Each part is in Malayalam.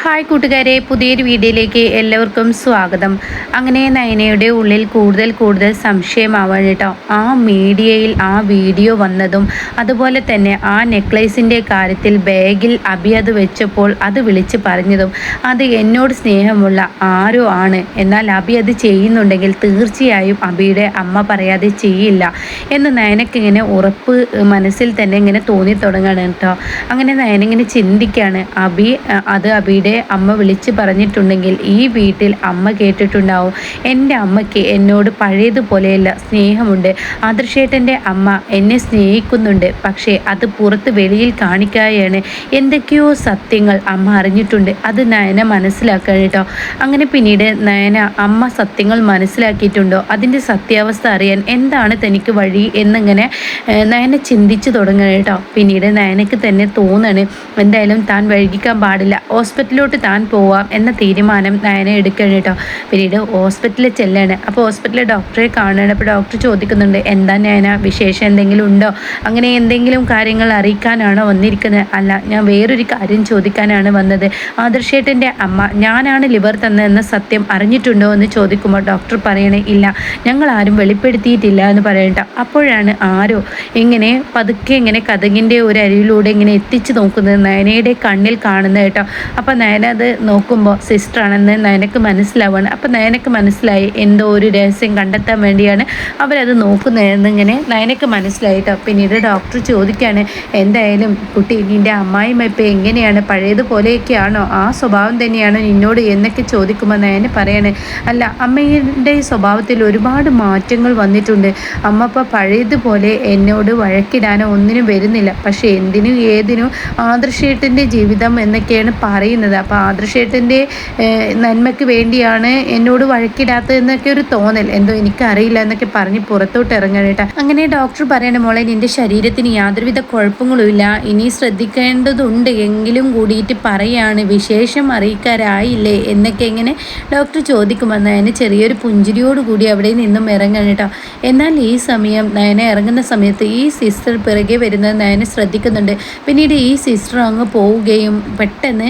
ഹായ് കൂട്ടുകാരെ പുതിയൊരു വീഡിയോയിലേക്ക് എല്ലാവർക്കും സ്വാഗതം. അങ്ങനെ നയനയുടെ ഉള്ളിൽ കൂടുതൽ കൂടുതൽ സംശയമാവാൻ കേട്ടോ. ആ മീഡിയയിൽ ആ വീഡിയോ വന്നതും അതുപോലെ തന്നെ ആ നെക്ലേസിന്റെ കാര്യത്തിൽ ബാഗിൽ അബി അത് വെച്ചപ്പോൾ അത് വിളിച്ച് പറഞ്ഞതും അത് എന്നോട് സ്നേഹമുള്ള ആരോ ആണ്. എന്നാൽ അബി അത് ചെയ്യുന്നുണ്ടെങ്കിൽ തീർച്ചയായും അബിയുടെ അമ്മ പറയാതെ ചെയ്യില്ല എന്ന് നയനക്ക് ഇങ്ങനെ ഉറപ്പ് മനസ്സിൽ തന്നെ ഇങ്ങനെ തോന്നി തുടങ്ങുകയാണ് കേട്ടോ. അങ്ങനെ നയനിങ്ങനെ ചിന്തിക്കുകയാണ് അബി അത് അബിയുടെ എന്റെ അമ്മ വിളിച്ച് പറഞ്ഞിട്ടുണ്ടെങ്കിൽ ഈ വീട്ടിൽ അമ്മ കേട്ടിട്ടുണ്ടാവും. എന്റെ അമ്മയ്ക്ക് എന്നോട് പഴയതുപോലെയല്ല സ്നേഹമുണ്ട്. ആദർശേട്ടന്റെ അമ്മ എന്നെ സ്നേഹിക്കുന്നുണ്ട്. പക്ഷേ അത് പുറത്ത് വെളിയിൽ കാണിക്കാതെയാണ്. എന്തൊക്കെയോ സത്യങ്ങൾ അമ്മ അറിഞ്ഞിട്ടുണ്ട്. അത് നയന മനസ്സിലാക്കാൻ കേട്ടോ. അങ്ങനെ പിന്നീട് നയന അമ്മ സത്യങ്ങൾ മനസ്സിലാക്കിയിട്ടുണ്ടോ? അതിന്റെ സത്യാവസ്ഥ അറിയാൻ എന്താണ് തനിക്ക് വഴി എന്നിങ്ങനെ നയന ചിന്തിച്ചു തുടങ്ങണം കേട്ടോ. പിന്നീട് നയനക്ക് തന്നെ തോന്നണ് എന്തായാലും താൻ വൈകിക്കാൻ പാടില്ല. ഹോസ്പിറ്റലിൽ ഹോസ്പിറ്റലിലോട്ട് താൻ പോവാം എന്ന തീരുമാനം നയന എടുക്കണം കേട്ടോ. പിന്നീട് ഹോസ്പിറ്റലിൽ ചെല്ലാണ്. അപ്പോൾ ഹോസ്പിറ്റലിൽ ഡോക്ടറെ കാണുകയാണ്. അപ്പോൾ ഡോക്ടർ ചോദിക്കുന്നുണ്ട് എന്താ നയന വിശേഷം എന്തെങ്കിലും ഉണ്ടോ? അങ്ങനെ എന്തെങ്കിലും കാര്യങ്ങൾ അറിയിക്കാനാണോ വന്നിരിക്കുന്നത്? അല്ല ഞാൻ വേറൊരു കാര്യം ചോദിക്കാനാണ് വന്നത്. ആദർശേട്ടന്റെ അമ്മ ഞാനാണ് ലിവർ തന്നതെന്ന സത്യം അറിഞ്ഞിട്ടുണ്ടോ? എന്ന് ചോദിക്കുമ്പോൾ ഡോക്ടർ പറയണേ ഇല്ല ഞങ്ങൾ ആരും വെളിപ്പെടുത്തിയിട്ടില്ല എന്ന് പറയണ്ട അപ്പോഴാണ് ആരോ ഇങ്ങനെ പതുക്കെ ഇങ്ങനെ കഥകിന്റെ ഒരു അരിയിലൂടെ ഇങ്ങനെ എത്തിച്ചു നോക്കുന്നത് നയനയുടെ കണ്ണിൽ കാണുന്നത് കേട്ടോ. അപ്പം നയന അത് നോക്കുമ്പോൾ സിസ്റ്ററാണെന്ന് നയനക്ക് മനസ്സിലാവുകയാണ് അപ്പം നയനക്ക് മനസ്സിലായി എന്തോ ഒരു രഹസ്യം കണ്ടെത്താൻ വേണ്ടിയാണ് അവരത് നോക്കുന്നതെന്ന് ഇങ്ങനെ നയനക്ക് മനസ്സിലായിട്ടോ പിന്നീട് ഡോക്ടർ ചോദിക്കുകയാണ് എന്തായാലും കുട്ടി നിന്റെ അമ്മായിമ്മ ഇപ്പം എങ്ങനെയാണ്? പഴയതുപോലെയൊക്കെയാണോ? ആ സ്വഭാവം തന്നെയാണോ നിന്നോട്? എന്നൊക്കെ ചോദിക്കുമ്പോൾ നയന പറയണേ അല്ല അമ്മയുടെ സ്വഭാവത്തിൽ ഒരുപാട് മാറ്റങ്ങൾ വന്നിട്ടുണ്ട്. അമ്മ ഇപ്പോൾ പഴയതുപോലെ എന്നോട് വഴക്കിടാനോ ഒന്നിനും വരുന്നില്ല. പക്ഷേ എന്തിനും ഏതിനും ആദർശേട്ടന്റെ ജീവിതം എന്നൊക്കെയാണ് പറയുന്നത്. അപ്പോൾ ആദർശേട്ടന്റെ നന്മയ്ക്ക് വേണ്ടിയാണ് എന്നോട് വഴക്കിടാത്തതെന്നൊക്കെ ഒരു തോന്നൽ. എന്തോ എനിക്കറിയില്ല എന്നൊക്കെ പറഞ്ഞ് പുറത്തോട്ട് ഇറങ്ങണേട്ടാ അങ്ങനെ ഡോക്ടർ പറയണ മോളെ നിന്റെ ശരീരത്തിന് യാതൊരുവിധ കുഴപ്പങ്ങളുമില്ല. ഇനി ശ്രദ്ധിക്കേണ്ടതുണ്ട്. എങ്കിലും കൂടിയിട്ട് പറയാണ് വിശേഷം അറിയിക്കാരായില്ലേ എന്നൊക്കെ എങ്ങനെ ഡോക്ടർ ചോദിക്കുമ്പോൾ നയനെ ചെറിയൊരു പുഞ്ചിരിയോട് കൂടി അവിടെ നിന്നും ഇറങ്ങണം കേട്ടോ. എന്നാൽ ഈ സമയം നയന ഇറങ്ങുന്ന സമയത്ത് ഈ സിസ്റ്റർ പിറകെ വരുന്നത് നയന ശ്രദ്ധിക്കുന്നുണ്ട്. പിന്നീട് ഈ സിസ്റ്റർ അങ്ങ് പോവുകയും പെട്ടെന്ന്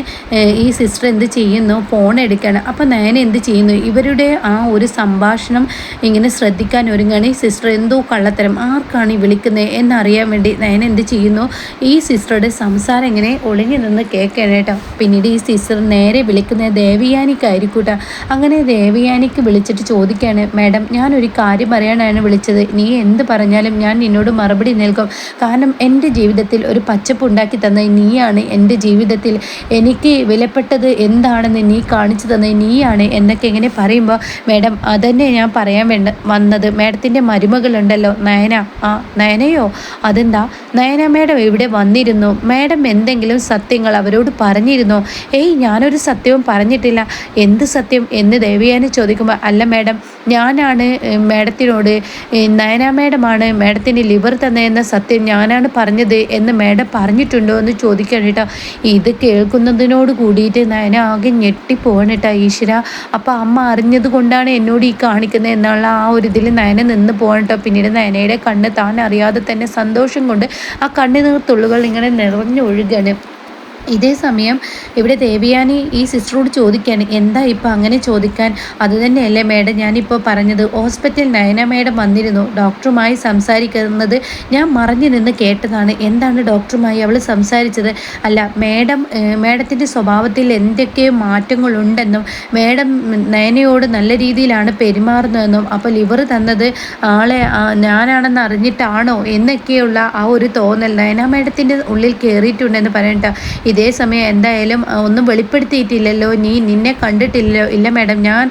സിസ്റ്റർ എന്ത് ചെയ്യുന്നു? ഫോൺ എടുക്കുകയാണ്. അപ്പോൾ നയന എന്ത് ചെയ്യുന്നു? ഇവരുടെ ആ ഒരു സംഭാഷണം ഇങ്ങനെ ശ്രദ്ധിക്കാൻ ഒരുങ്ങാണ് ഈ സിസ്റ്റർ എന്തോ കള്ളത്തരം. ആർക്കാണ് ഈ വിളിക്കുന്നത് എന്നറിയാൻ വേണ്ടി നയന എന്ത് ചെയ്യുന്നു? ഈ സിസ്റ്ററുടെ സംസാരം ഇങ്ങനെ ഒളിഞ്ഞു നിന്ന് കേൾക്കണം കേട്ടോ. പിന്നീട് ഈ സിസ്റ്റർ നേരെ വിളിക്കുന്നത് ദേവിയാനിക്കായിരിക്കൂട്ട. അങ്ങനെ ദേവിയാനിക്ക് വിളിച്ചിട്ട് ചോദിക്കുകയാണ് മാഡം ഞാനൊരു കാര്യം പറയാനാണ് വിളിച്ചത്. നീ എന്ത് പറഞ്ഞാലും ഞാൻ നിന്നോട് മറുപടി നൽകും. കാരണം എന്റെ ജീവിതത്തിൽ ഒരു പച്ചപ്പ് ഉണ്ടാക്കി തന്ന നീയാണ് എന്റെ ജീവിതത്തിൽ എനിക്ക് വിലപ്പെട്ടത് എന്താണെന്ന് നീ കാണിച്ചു തന്നത് നീയാണ് എന്നൊക്കെ ഇങ്ങനെ പറയുമ്പോൾ മാഡം അതന്നെ ഞാൻ പറയാൻ വേണ്ട വന്നത്. മാഡത്തിന്റെ മരുമകളുണ്ടല്ലോ നയന. ആ നയനയോ? അതെന്താ? നയന മാഡം ഇവിടെ വന്നിരുന്നു. മാഡം എന്തെങ്കിലും സത്യങ്ങൾ അവരോട് പറഞ്ഞിരുന്നോ? ഏയ് ഞാനൊരു സത്യവും പറഞ്ഞിട്ടില്ല. എന്ത് സത്യം എന്ന് ദേവിയാന് ചോദിക്കുമ്പോൾ അല്ല മാഡം ഞാനാണ് മാഡത്തിനോട് നയന മാഡമാണ് മാഡത്തിന് ലിവർ തന്നതെന്ന സത്യം ഞാനാണ് പറഞ്ഞത് എന്ന് മാഡം പറഞ്ഞിട്ടുണ്ടോ എന്ന് ചോദിക്കണം കേട്ടോ. ഇത് കേൾക്കുന്നതിനോട് കൂടിയിട്ട് നയന ആകെ ഞെട്ടിപ്പോവാണ് ഈശ്വര. അപ്പോൾ അമ്മ അറിഞ്ഞത് കൊണ്ടാണ് എന്നോട് ഈ കാണിക്കുന്നത് എന്നുള്ള ആ ഒരു ഇതിൽ നയന നിന്ന് പോകണം പിന്നീട് നയനയുടെ കണ്ണ് താൻ അറിയാതെ തന്നെ സന്തോഷം കൊണ്ട് ആ കണ്ണുനീർ ഇങ്ങനെ നിറഞ്ഞൊഴുകാണ്. ഇതേ സമയം ഇവിടെ ദേവിയാനി ഈ സിസ്റ്ററോട് ചോദിക്കാൻ എന്താ ഇപ്പോൾ അങ്ങനെ ചോദിക്കാൻ? അത് തന്നെയല്ലേ മേഡം ഞാനിപ്പോൾ പറഞ്ഞത് ഹോസ്പിറ്റൽ നയന മേഡം വന്നിരുന്നു ഡോക്ടറുമായി സംസാരിക്കുന്നത് ഞാൻ മറിഞ്ഞു നിന്ന് കേട്ടതാണ്. എന്താണ് ഡോക്ടറുമായി അവൾ സംസാരിച്ചത്? അല്ല മേഡം മേഡത്തിന്റെ സ്വഭാവത്തിൽ എന്തൊക്കെയോ മാറ്റങ്ങളുണ്ടെന്നും മേഡം നയനയോട് നല്ല രീതിയിലാണ് പെരുമാറുന്നതെന്നും അപ്പോൾ ലിവർ തന്നത് ആളെ ഞാനാണെന്ന് അറിഞ്ഞിട്ടാണോ എന്നൊക്കെയുള്ള ആ ഒരു തോന്നൽ നയന മേഡത്തിന്റെ ഉള്ളിൽ കയറിയിട്ടുണ്ടെന്ന് പറയട്ടോ ഇതേ സമയം എന്തായാലും ഒന്നും വെളിപ്പെടുത്തിയിട്ടില്ലല്ലോ. നീ നിന്നെ കണ്ടിട്ടില്ലല്ലോ ഇല്ല മാഡം. ഞാൻ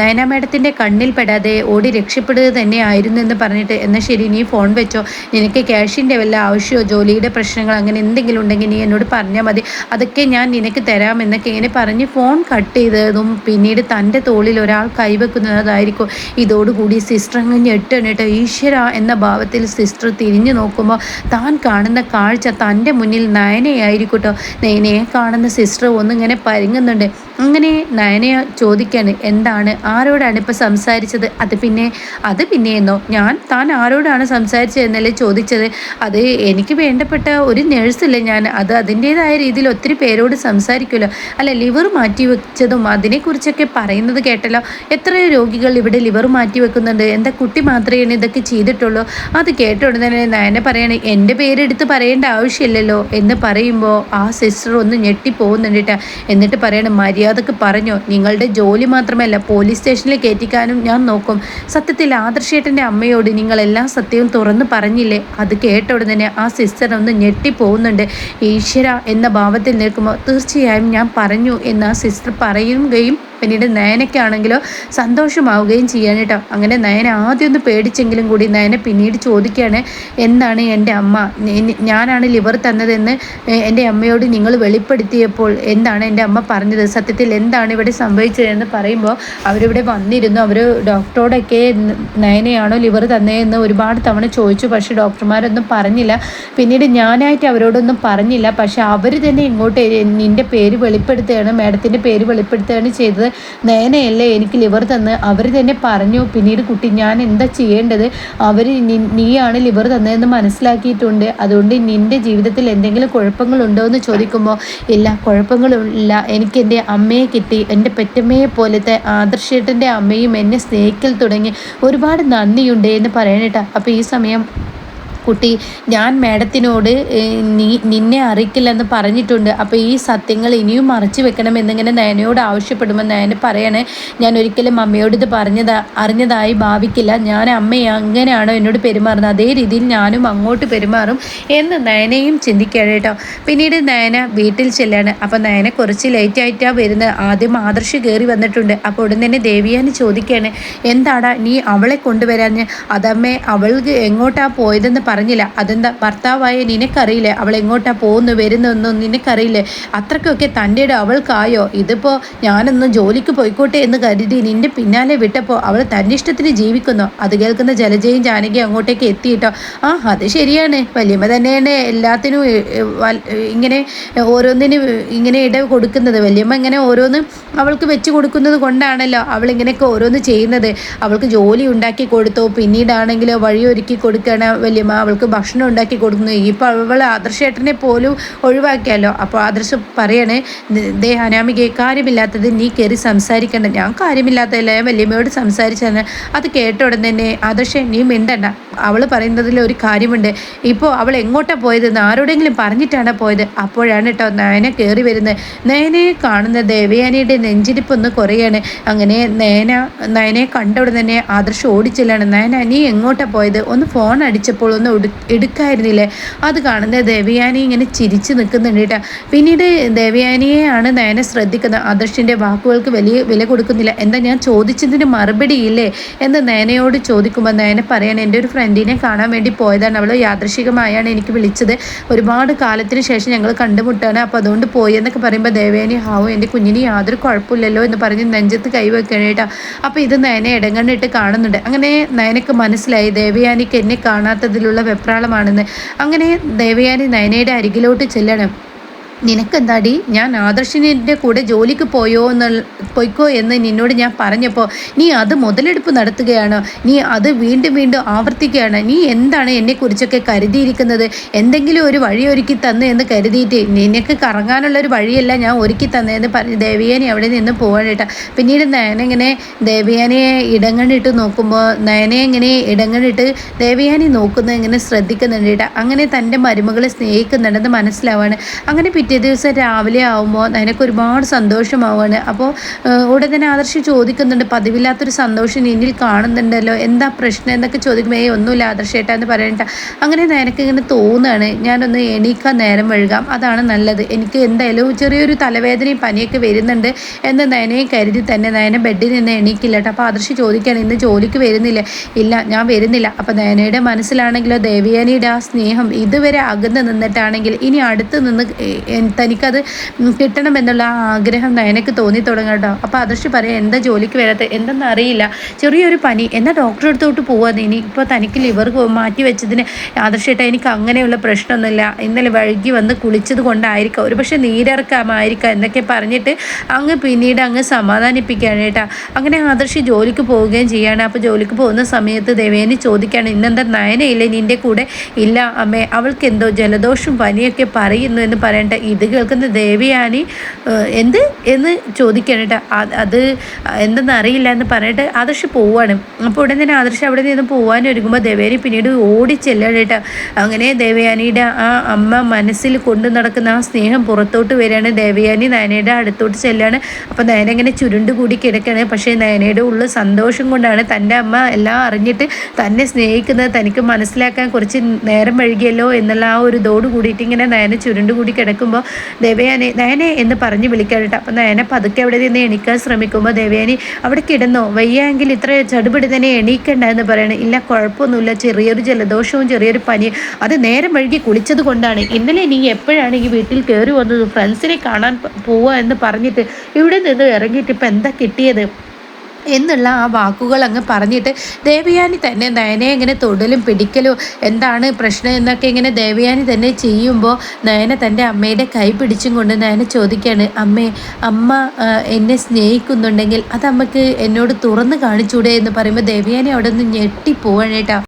നയന മാഡത്തിന്റെ കണ്ണിൽ പെടാതെ ഓടി രക്ഷപ്പെടുക തന്നെ ആയിരുന്നു എന്ന് പറഞ്ഞിട്ട് എന്നാൽ ശരി നീ ഫോൺ വെച്ചോ. നിനക്ക് ക്യാഷിന്റെ വല്ല ആവശ്യമോ ജോലിയുടെ പ്രശ്നങ്ങൾ അങ്ങനെ എന്തെങ്കിലും ഉണ്ടെങ്കിൽ നീ എന്നോട് പറഞ്ഞാൽ മതി. അതൊക്കെ ഞാൻ നിനക്ക് തരാമെന്നൊക്കെ ഇങ്ങനെ പറഞ്ഞ് ഫോൺ കട്ട് ചെയ്തതും പിന്നീട് തന്റെ തോളിൽ ഒരാൾ കൈവെക്കുന്നതായിരിക്കും ഇതോടുകൂടി സിസ്റ്റർ അങ്ങ് ഞെട്ടണിട്ട് ഈശ്വര എന്ന ഭാവത്തിൽ സിസ്റ്റർ തിരിഞ്ഞു നോക്കുമ്പോൾ താൻ കാണുന്ന കാഴ്ച തന്റെ മുന്നിൽ നയനയായിരിക്കട്ടോ നയനയെ കാണുന്ന സിസ്റ്റർ ഒന്നിങ്ങനെ പരുങ്ങുന്നുണ്ട്. അങ്ങനെ നയനയെ ചോദിക്കാണ് എന്താണ് ആരോടാണ് ഇപ്പോൾ സംസാരിച്ചത്? അത് പിന്നെ അത് പിന്നെയെന്നോ? ഞാൻ താൻ ആരോടാണ് സംസാരിച്ചതെന്നല്ലേ ചോദിച്ചത്? അത് എനിക്ക് വേണ്ടപ്പെട്ട ഒരു നേഴ്സല്ലേ ഞാൻ. അത് അതിന്റേതായ രീതിയിൽ ഒത്തിരി പേരോട് സംസാരിക്കുമല്ലോ. അല്ല ലിവർ മാറ്റി വെച്ചതും അതിനെക്കുറിച്ചൊക്കെ പറയുന്നത് കേട്ടല്ലോ. എത്ര രോഗികൾ ഇവിടെ ലിവർ മാറ്റി വെക്കുന്നുണ്ട്. എന്താ കുട്ടി മാത്രമേ ഇതൊക്കെ ചെയ്തിട്ടുള്ളൂ? അത് കേട്ട തന്നെ നയനെ പറയണേ എന്റെ പേരെടുത്ത് പറയേണ്ട ആവശ്യമില്ലല്ലോ എന്ന് പറയുമ്പോൾ ആ സിസ്റ്റർ ഒന്ന് ഞെട്ടിപ്പോകുന്നുണ്ട് കേട്ടോ. എന്നിട്ട് പറയണം മര്യാദയ്ക്ക് പറഞ്ഞോ? നിങ്ങളുടെ ജോലി മാത്രമല്ല പോലീസ് സ്റ്റേഷനിൽ കയറ്റിക്കാനും ഞാൻ നോക്കും. സത്യത്തിൽ ആദർശേട്ടന്റെ അമ്മയോട് നിങ്ങൾ സത്യവും തുറന്നു പറഞ്ഞില്ലേ? അത് കേട്ട ഉടനെ ആ സിസ്റ്റർ ഒന്ന് ഞെട്ടിപ്പോകുന്നുണ്ട് ഈശ്വര എന്ന ഭാവത്തിൽ നിൽക്കുമ്പോൾ തീർച്ചയായും ഞാൻ പറഞ്ഞു എന്ന് ആ സിസ്റ്റർ പറയുകയും പിന്നീട് നയനയ്ക്കാണെങ്കിലോ സന്തോഷമാവുകയും ചെയ്യാൻ കേട്ടോ. അങ്ങനെ നയന ആദ്യം ഒന്ന് പേടിച്ചെങ്കിലും കൂടി നയനെ പിന്നീട് ചോദിക്കുകയാണ് എന്താണ് എന്റെ അമ്മ? ഞാനാണ് ലിവർ തന്നതെന്ന് എന്റെ അമ്മയോട് നിങ്ങൾ വെളിപ്പെടുത്തിയപ്പോൾ എന്താണ് എന്റെ അമ്മ പറഞ്ഞത്? സത്യത്തിൽ എന്താണ് ഇവിടെ സംഭവിച്ചതെന്ന് പറയുമ്പോൾ അവരിവിടെ വന്നിരുന്നു. അവർ ഡോക്ടറോടൊക്കെ നയനയാണോ ലിവർ തന്നതെന്ന് ഒരുപാട് തവണ ചോദിച്ചു. പക്ഷേ ഡോക്ടർമാരൊന്നും പറഞ്ഞില്ല. പിന്നീട് ഞാനായിട്ട് അവരോടൊന്നും പറഞ്ഞില്ല. പക്ഷെ അവർ തന്നെ ഇങ്ങോട്ട് നിന്റെ പേര് വെളിപ്പെടുത്തുകയാണ് മാഡത്തിന്റെ പേര് വെളിപ്പെടുത്തുകയാണ് ചെയ്തത്. നയനയല്ലേ എനിക്ക് ലിവർ തന്ന്. അവർ തന്നെ പറഞ്ഞു പിന്നീട് കുട്ടി ഞാൻ എന്താ ചെയ്യേണ്ടത്? അവർ നീയാണ് ലിവർ തന്നതെന്ന് മനസ്സിലാക്കിയിട്ടുണ്ട്. അതുകൊണ്ട് നിന്റെ ജീവിതത്തിൽ എന്തെങ്കിലും കുഴപ്പങ്ങളുണ്ടോ എന്ന് ചോദിക്കുമ്പോൾ ഇല്ല കുഴപ്പങ്ങളില്ല എനിക്ക് എന്റെ അമ്മയെ കിട്ടി. എന്റെ പെറ്റമ്മയെ പോലത്തെ ആദർശേട്ടന്റെ അമ്മയും എന്നെ സ്നേഹിക്കൽ തുടങ്ങി. ഒരുപാട് നന്ദിയുണ്ട് എന്ന് പറയണേട്ടാ. അപ്പോൾ ഈ സമയം കുട്ടി ഞാൻ മാഡത്തിനോട് നീ നിന്നെ അറിയിക്കില്ലെന്ന് പറഞ്ഞിട്ടുണ്ട്. അപ്പോൾ ഈ സത്യങ്ങൾ ഇനിയും മറച്ചു വെക്കണം എന്നിങ്ങനെ നയനയോട് ആവശ്യപ്പെടുമ്പോൾ നയന പറയണേ ഞാൻ ഒരിക്കലും അമ്മയോട് ഇത് പറഞ്ഞതാ അറിഞ്ഞതായി ഭാവിക്കില്ല. ഞാൻ അമ്മയെ അങ്ങനെയാണോ എന്നോട് പെരുമാറുന്നത്? അതേ രീതിയിൽ ഞാനും അങ്ങോട്ട് പെരുമാറും എന്ന് നയനയും ചിന്തിക്കുകയാണ് കേട്ടോ. പിന്നീട് നയന വീട്ടിൽ ചെല്ലാണ്. അപ്പോൾ നയന കുറച്ച് ലേറ്റ് ആയിട്ടാണ് വരുന്നത്. ആദ്യം ആദർശ് കയറി വന്നിട്ടുണ്ട്. അപ്പോൾ ഉടൻ തന്നെ ദേവിയാന് ചോദിക്കുകയാണ് എന്താടാ നീ അവളെ കൊണ്ടുവരാഞ്ഞ്? അതമ്മേ അവൾക്ക് എങ്ങോട്ടാണ് പോയതെന്ന് പറഞ്ഞില്ല. അതെന്താ? ഭർത്താവായ നിനക്കറിയില്ലേ? അവൾ എങ്ങോട്ടാ പോകുന്നു വരുന്നതെന്നും നിനക്കറിയില്ലേ? അത്രക്കൊക്കെ തന്റെയുടെ അവൾക്കായോ? ഇതിപ്പോൾ ഞാനൊന്ന് ജോലിക്ക് പോയിക്കോട്ടെ എന്ന് കരുതി നിന്റെ പിന്നാലെ വിട്ടപ്പോൾ അവൾ തന്റെ ഇഷ്ടത്തിന് ജീവിക്കുന്നു. അത് കേൾക്കുന്ന ജലജയും ജാനകി അങ്ങോട്ടേക്ക് എത്തിയിട്ടോ. ആ അത് ശരിയാണ്. വലിയമ്മ തന്നെയാണ് എല്ലാത്തിനും ഇങ്ങനെ ഓരോന്നിനും ഇങ്ങനെ ഇട കൊടുക്കുന്നത്. വലിയമ്മ ഇങ്ങനെ ഓരോന്ന് അവൾക്ക് വെച്ച് കൊടുക്കുന്നത് കൊണ്ടാണല്ലോ അവൾ ഇങ്ങനെയൊക്കെ ഓരോന്ന് ചെയ്യുന്നത്. അവൾക്ക് ജോലി ഉണ്ടാക്കി കൊടുത്തു. പിന്നീടാണെങ്കിലോ വഴിയൊരുക്കി കൊടുക്കണ വല്യമ്മ. അവൾക്ക് ഭക്ഷണം ഉണ്ടാക്കി കൊടുക്കുന്നു. ഇപ്പോൾ അവൾ ആദർശേട്ടനെ പോലും ഒഴിവാക്കിയാലോ? അപ്പോൾ ആദർശ് പറയണേ ദേ അനാമികയെ കാര്യമില്ലാത്തത് നീ കയറി സംസാരിക്കണ്ട. ഞാൻ കാര്യമില്ലാത്തതല്ല ഞാൻ വല്യമ്മയോട് സംസാരിച്ചാണ് അത് കേട്ട ഉടൻ തന്നെ ആദർശ നീ മിണ്ടണ്ട. അവൾ പറയുന്നതിൽ ഒരു കാര്യമുണ്ട്. ഇപ്പോൾ അവൾ എങ്ങോട്ടാണ് പോയതെന്ന് ആരോടെങ്കിലും പറഞ്ഞിട്ടാണ് പോയത്? അപ്പോഴാണ് കേട്ടോ നയന കയറി വരുന്നത്. നയനയെ കാണുന്ന ദേവയാനിയുടെ നെഞ്ചിരിപ്പൊന്ന് കുറയാണ്. അങ്ങനെ നയന നയനെ കണ്ട ഉടൻ തന്നെ ആദർശം ഓടിച്ചില്ലാണ്. നയന നീ എങ്ങോട്ടാണ് പോയത്? ഒന്ന് ഫോൺ അടിച്ചപ്പോൾ ഒന്ന് എടുക്കായിരുന്നില്ലേ? അത് കാണുന്ന ദേവയാനി ഇങ്ങനെ ചിരിച്ചു നിൽക്കുന്നുണ്ട് കേട്ടോ. പിന്നീട് ദേവയാനിയെയാണ് നയന ശ്രദ്ധിക്കുന്നത്. ആദർശിന്റെ വാക്കുകൾക്ക് വലിയ വില കൊടുക്കുന്നില്ല. എന്താ ഞാൻ ചോദിച്ചതിന് മറുപടി ഇല്ലേ? എന്ന് നയനയോട് ചോദിക്കുമ്പോൾ നയന പറയാൻ എന്റെ ഒരു ഫ്രണ്ടിനെ കാണാൻ വേണ്ടി പോയതാണ്. അവൾ യാദൃശികമായാണ് എനിക്ക് വിളിച്ചത്. ഒരുപാട് കാലത്തിന് ശേഷം ഞങ്ങൾ കണ്ടുമുട്ടാണ്. അപ്പോൾ അതുകൊണ്ട് പോയി എന്നൊക്കെ പറയുമ്പോൾ ദേവയാനി ഹാവോ എന്റെ കുഞ്ഞിന് യാതൊരു കുഴപ്പമില്ലല്ലോ എന്ന് പറഞ്ഞ് നെഞ്ചത്ത് കൈവെക്കണേട്ടാ അപ്പോൾ ഇത് നയനെ ഇടങ്ങണ്ണിട്ട് കാണുന്നുണ്ട്. അങ്ങനെ നയനക്ക് മനസ്സിലായി ദേവയാനിക്ക് എന്നെ കാണാത്തതിലുള്ള വെപ്രാളമാണെന്ന്. അങ്ങനെ ദേവയാനി നയനയുടെ അരികിലോട്ട് ചെല്ലണം. നിനക്കെന്താടി? ഞാൻ ആദർശിനിന്റെ കൂടെ ജോലിക്ക് പോയോ എന്ന് പൊയ്ക്കോ എന്ന് നിന്നോട് ഞാൻ പറഞ്ഞപ്പോൾ നീ അത് മുതലെടുപ്പ് നടത്തുകയാണോ. നീ അത് വീണ്ടും വീണ്ടും ആവർത്തിക്കുകയാണ്. നീ എന്താണ് എന്നെക്കുറിച്ചൊക്കെ കരുതിയിരിക്കുന്നത്? എന്തെങ്കിലും ഒരു വഴി ഒരുക്കി തന്നു എന്ന് കരുതിയിട്ട് നിനക്ക് കറങ്ങാനുള്ള ഒരു വഴിയല്ല ഞാൻ ഒരുക്കി തന്നതെന്ന് പറഞ്ഞ് ദേവിയാനി അവിടെ നിന്ന് പോകാനിട്ട പിന്നീട് നയനിങ്ങനെ ദേവിയാനിയെ ഇടങ്ങണിട്ട് നോക്കുമ്പോൾ നയനെ ഇങ്ങനെ ഇടങ്ങണിട്ട് ദേവിയാനി നോക്കുന്നത് ഇങ്ങനെ ശ്രദ്ധിക്കുന്നുണ്ട് അങ്ങനെ തന്റെ മരുമകളെ സ്നേഹിക്കുന്നുണ്ടെന്ന് മനസ്സിലാവാണ്. അങ്ങനെ പിറ്റേ ദിവസം രാവിലെ ആവുമ്പോൾ അതിനൊക്കെ ഒരുപാട് സന്തോഷമാവുകയാണ്. അപ്പോൾ ഉടനെ തന്നെ ആദർശി ചോദിക്കുന്നുണ്ട് പതിവില്ലാത്തൊരു സന്തോഷം നിന്നിൽ കാണുന്നുണ്ടല്ലോ എന്താ പ്രശ്നം? എന്നൊക്കെ ചോദിക്കുമ്പോൾ ഏ ഒന്നുമില്ല ആദർശേട്ടാ എന്ന് പറയണ്ട അങ്ങനെ നിനക്ക് ഇങ്ങനെ തോന്നുകയാണ് ഞാനൊന്ന് എണീക്കാൻ നേരം വഴുകാം അതാണ് നല്ലത്. എനിക്ക് എന്തായാലും ചെറിയൊരു തലവേദനയും പനിയൊക്കെ വരുന്നുണ്ട് എന്ന് നയനയെ കരുതി തന്നെ നയന ബെഡിൽ നിന്ന് എണീക്കില്ല കേട്ടോ. അപ്പോൾ ആദർശി ചോദിക്കുകയാണ് ഇന്ന് ജോലിക്ക് വരുന്നില്ല? ഇല്ല ഞാൻ വരുന്നില്ല. അപ്പോൾ നയനയുടെ മനസ്സിലാണെങ്കിലോ ദേവിയാനിയുടെ ആ സ്നേഹം ഇതുവരെ അകന്ന് നിന്നിട്ടാണെങ്കിൽ ഇനി അടുത്ത് നിന്ന് തനിക്കത് കിട്ടണമെന്നുള്ള ആഗ്രഹം നയനക്ക് തോന്നി തുടങ്ങും കേട്ടോ. അപ്പോൾ ആദർശ് പറയാം എന്താ ജോലിക്ക് വരാത്ത എന്തെന്ന് അറിയില്ല. ചെറിയൊരു പനി. എന്നാൽ ഡോക്ടറെ അടുത്തോട്ട് പോവാതെ ഇനി? ഇപ്പോൾ തനിക്ക് ലിവർ മാറ്റി വെച്ചതിന് ആദർശേട്ടാ എനിക്ക് അങ്ങനെയുള്ള പ്രശ്നമൊന്നുമില്ല. ഇന്നലെ വഴുകി വന്ന് കുളിച്ചത് കൊണ്ടായിരിക്കാം. ഒരു പക്ഷേ നീരിറക്കാമായിരിക്കാം എന്നൊക്കെ പറഞ്ഞിട്ട് അങ്ങ് പിന്നീട് അങ്ങ് സമാധാനിപ്പിക്കുകയാണ് കേട്ടോ അങ്ങനെ ആദർശ് ജോലിക്ക് പോവുകയും ചെയ്യാണ്. അപ്പോൾ ജോലിക്ക് പോകുന്ന സമയത്ത് ദേവേനി ചോദിക്കുകയാണ് ഇന്നെന്താ നയനയില്ലേ? നിന്റെ കൂടെ ഇല്ല അമ്മേ. അവൾക്ക് എന്തോ ജലദോഷം പനിയൊക്കെ പറയുന്നു എന്ന് പറയണ്ട. ഇത് കേൾക്കുന്ന ദേവിയാനി എന്ത് എന്ന് ചോദിക്കണേട്ട അത് എന്തെന്ന് അറിയില്ല എന്ന് പറഞ്ഞിട്ട് ആദർശ് പോവാണ് അപ്പോൾ ഉടൻ തന്നെ ആദർശ് അവിടെ നിന്ന് പോകാൻ ഒരുങ്ങുമ്പോൾ ദേവയാനി പിന്നീട് ഓടി ചെല്ലാണ് കേട്ടോ അങ്ങനെ ദേവയാനിയുടെ ആ അമ്മ മനസ്സിൽ കൊണ്ടു നടക്കുന്ന ആ സ്നേഹം പുറത്തോട്ട് വരികയാണ്. ദേവയാനി നയനയുടെ അടുത്തോട്ട് ചെല്ലാണ് അപ്പോൾ നയന ഇങ്ങനെ ചുരുണ്ട് കൂടി കിടക്കുകയാണ്. പക്ഷേ നയനയുടെ ഉള്ള സന്തോഷം കൊണ്ടാണ് തന്റെ അമ്മ എല്ലാം അറിഞ്ഞിട്ട് തന്നെ സ്നേഹിക്കുന്നത്. തനിക്ക് മനസ്സിലാക്കാൻ കുറച്ച് നേരം വഴുകിയല്ലോ എന്നുള്ള ആ ഒരു ഇതോട് കൂടിയിട്ട് ഇങ്ങനെ നയന ചുരുണ്ട് കൂടി കിടക്കുമ്പോൾ ദേവയാനി നയനെ എന്ന് പറഞ്ഞ് വിളിക്കാൻ അപ്പോൾ നയന പതുക്കെ അവിടെ നിന്ന് എണീക്കാൻ ശ്രമിക്കുമ്പോൾ ദേവയാനി അവിടെ കിടന്നോ? വയ്യാങ്കിൽ ഇത്ര ചടുപിടി തന്നെ എണീക്കണ്ട എന്ന് പറയണേ. ഇല്ല കുഴപ്പമൊന്നുമില്ല. ചെറിയൊരു ജലദോഷവും ചെറിയൊരു പനി. അത് നേരം വഴുകി കുളിച്ചത് കൊണ്ടാണ്. ഇന്നലെ നീ എപ്പോഴാണ് ഈ വീട്ടിൽ കയറി വന്നത്? ഫ്രണ്ട്സിനെ കാണാൻ പോവുക എന്ന് പറഞ്ഞിട്ട് ഇവിടെ നിന്ന് ഇറങ്ങിയിട്ട് ഇപ്പം എന്താ കിട്ടിയത്? എന്നുള്ള ആ വാക്കുകൾ അങ്ങ് പറഞ്ഞിട്ട് ദേവയാനി തന്നെ നയനെ ഇങ്ങനെ തൊടലും പിടിക്കലും എന്താണ് പ്രശ്നം എന്നൊക്കെ ഇങ്ങനെ ദേവയാനി തന്നെ ചെയ്യുമ്പോൾ നയന തന്റെ അമ്മയുടെ കൈ പിടിച്ചും കൊണ്ട് നയന ചോദിക്കുകയാണ് അമ്മേ അമ്മ എന്നെ സ്നേഹിക്കുന്നുണ്ടെങ്കിൽ അത് അമ്മയ്ക്ക് എന്നോട് തുറന്ന് കാണിച്ചൂടെ? എന്ന് പറയുമ്പോൾ ദേവയാനി അവിടെ നിന്ന് ഞെട്ടിപ്പോവാണ് കേട്ടോ.